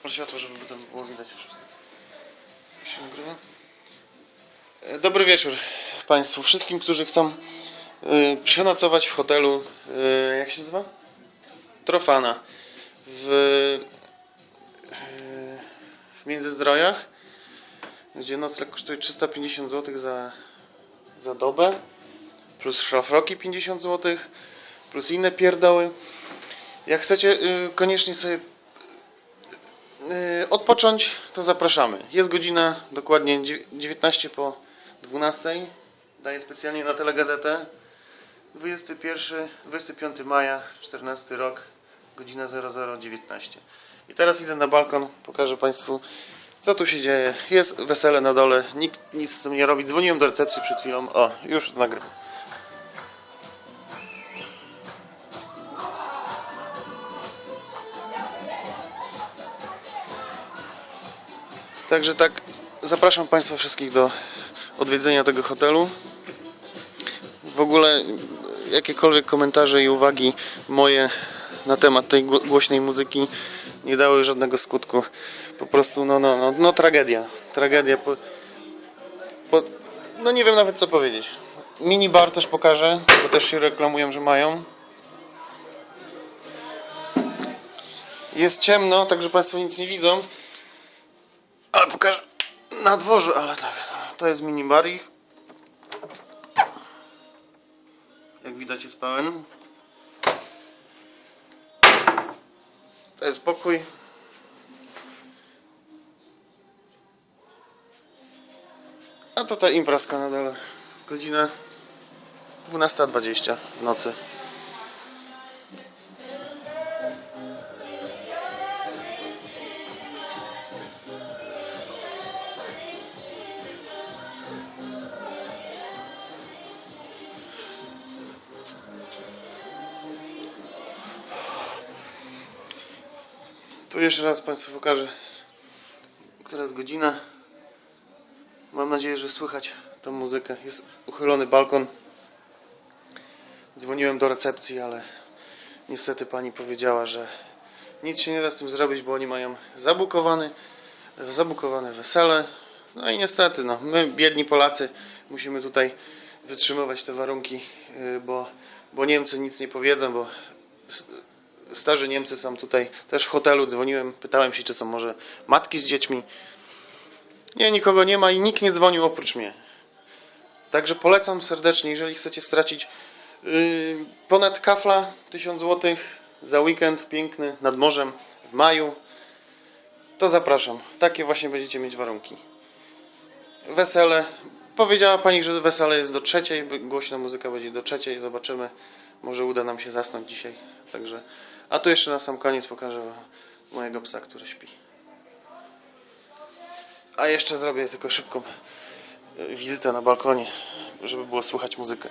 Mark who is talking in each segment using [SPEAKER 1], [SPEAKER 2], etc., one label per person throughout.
[SPEAKER 1] zapal światło, żeby potem było widać. Się nagrywa? E, Dobry wieczór Państwu, wszystkim, którzy chcą y, przenocować w hotelu, y, jak się nazywa? Trofana w, y, w Międzyzdrojach, gdzie nocleg kosztuje 350 zł za, za dobę, plus szlafroki 50 zł, plus inne pierdoły. Jak chcecie y, koniecznie sobie odpocząć, to zapraszamy. Jest godzina dokładnie dziew- 19 po 12. Daję specjalnie na telegazetę. 21, 25 maja, 14 rok, godzina 0019. I teraz idę na balkon, pokażę Państwu, co tu się dzieje. Jest wesele na dole, nikt nic z tym nie robi. Dzwoniłem do recepcji przed chwilą. O, już nagrywam. Także tak, zapraszam Państwa wszystkich do odwiedzenia tego hotelu. W ogóle jakiekolwiek komentarze i uwagi moje na temat tej gło- głośnej muzyki nie dały żadnego skutku. Po prostu, no, no, no, no tragedia. Tragedia. Po, po, no nie wiem nawet co powiedzieć. Mini bar też pokażę, bo też się reklamują, że mają. Jest ciemno, także Państwo nic nie widzą. Ale pokażę na dworzu, ale tak. To jest minibar ich. Jak widać jest pełen. To jest pokój. A to ta imprezka na dole. Godzina 12.20 w nocy. Tu jeszcze raz Państwu pokażę, która jest godzina. Mam nadzieję, że słychać tą muzykę. Jest uchylony balkon. Dzwoniłem do recepcji, ale niestety pani powiedziała, że nic się nie da z tym zrobić, bo oni mają zabukowany, zabukowane wesele. No i niestety, no, my biedni Polacy musimy tutaj wytrzymywać te warunki, yy, bo, bo Niemcy nic nie powiedzą, bo starzy Niemcy są tutaj też w hotelu. Dzwoniłem, pytałem się, czy są może matki z dziećmi. Nie, nikogo nie ma i nikt nie dzwonił oprócz mnie. Także polecam serdecznie, jeżeli chcecie stracić yy, ponad kafla 1000 zł za weekend piękny nad morzem w maju, to zapraszam. Takie właśnie będziecie mieć warunki. Wesele. Powiedziała pani, że wesele jest do trzeciej, głośna muzyka będzie do trzeciej. Zobaczymy. Może uda nam się zasnąć dzisiaj. Także. A tu jeszcze na sam koniec pokażę mojego psa, który śpi. A jeszcze zrobię tylko szybką e, wizytę na balkonie, żeby było słychać muzykę.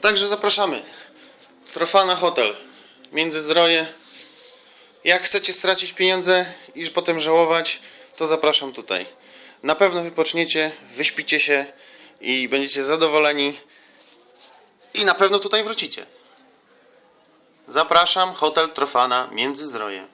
[SPEAKER 1] Także zapraszamy. Trofana Hotel. Międzyzdroje. Jak chcecie stracić pieniądze i potem żałować, to zapraszam tutaj. Na pewno wypoczniecie, wyśpicie się i będziecie zadowoleni. I na pewno tutaj wrócicie. Zapraszam, Hotel Trofana Międzyzdroje.